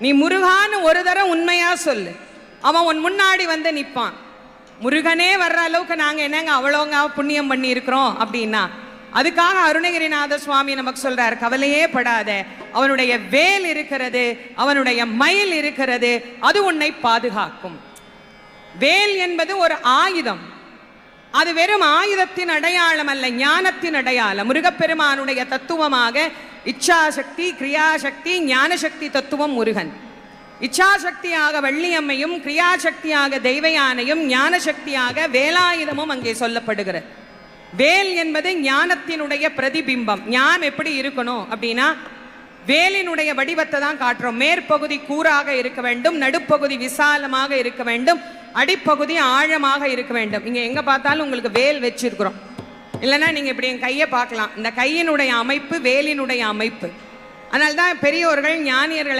நீ முருகான்னு ஒரு தரம் உண்மையா சொல்லு. அவன் உன் முன்னாடி வந்து நிற்பான் முருகனே வர்ற அளவுக்கு நாங்கள் என்னங்க அவ்வளோங்க புண்ணியம் பண்ணியிருக்கிறோம் அப்படின்னா? அதுக்காக அருணகிரிநாத சுவாமி நமக்கு சொல்றார் கவலையே படாத. அவனுடைய வேல் இருக்கிறது அவனுடைய மயில் இருக்கிறது அது உன்னை பாதுகாக்கும். வேல் என்பது ஒரு ஆயுதம். அது வெறும் ஆயுதத்தின் அடையாளம் அல்ல ஞானத்தின் அடையாளம். முருகப்பெருமானுடைய தத்துவமாக இச்சாசக்தி கிரியாசக்தி ஞானசக்தி தத்துவம் முருகன். இச்சாசக்தியாக வள்ளியம்மையும் கிரியாசக்தியாக தெய்வயானையும் ஞானசக்தியாக வேலாயுதமும் அங்கே சொல்லப்படுகிறது. வேல் என்பது ஞானத்தினுடைய பிரதிபிம்பம். ஞானம் எப்படி இருக்கணும் அப்படின்னா வேலினுடைய வடிவத்தை தான் காட்டுறோம். மேற்பகுதி கூறாக இருக்க வேண்டும் நடுப்பகுதி விசாலமாக இருக்க வேண்டும் அடிப்பகுதி ஆழமாக இருக்க வேண்டும். இங்கே எங்கே பார்த்தாலும் உங்களுக்கு வேல் வச்சிருக்கிறோம். இல்லைன்னா நீங்க இப்படி என் கையை பார்க்கலாம். இந்த கையினுடைய அமைப்பு வேலினுடைய அமைப்பு. அதனால்தான் பெரியோர்கள் ஞானியர்கள்